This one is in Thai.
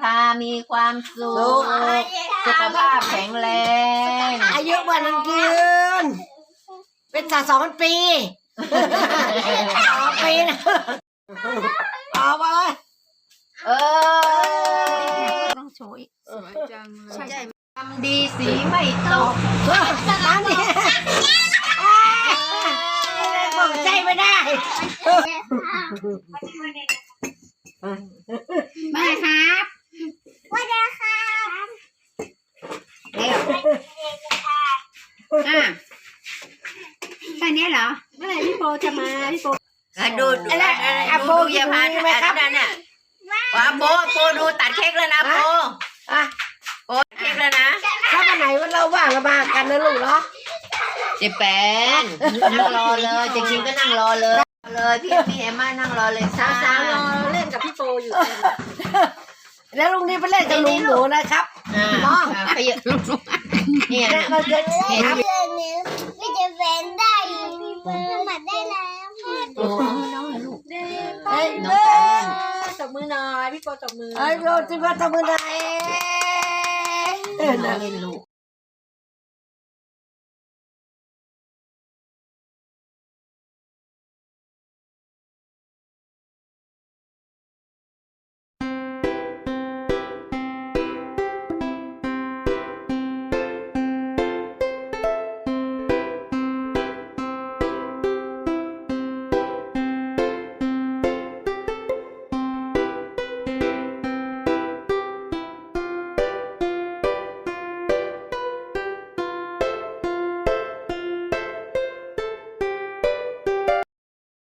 พามีความสุสุข ขสุขภาพแข็งแรง อายุวันนั้นยืน เป็นสะสองปีสองปีนะเอาไปเลยเออต้องโชยสวยจังเลยใช่ทำดีสีไม่ตกน้ำนี่บอกใจไม่ได้มาครับเร็วอะแค่นี้เหรอเมื่อไหร่พี่โปจะมาพี่โปอะดูดูอะอะดูดูอย่าพานอะนั่นน่ะว่าโปโปดูตัดเค้กแล้วนะโปอะโปตัดเค้กแล้วนะถ้าวันไหนวันเราว่างเรามากันนะลูกเนาะเจแปนนั่งรอเลยเจคิงก็นั่งรอเลย เลยพี่พี่เอมม่านั่งรอเลยจ้าสาวรอเล่นกับพี่โปอยู่แล้วลุงนี่ไปเล่นกับลุงหนูนะครับอ่าน้องอ่าขยับเนี่ยเนี่ยเราจะเห็นไม่จะเป็นได้พี่เปิ้ลมาได้แล้วโอ้น้องลูกเอ้ยน้องการเล่นตบมือหน่อยพี่โปตบมือเอ้ยโรจิมาทำมือไหนเออน้อนะงเล่นลูก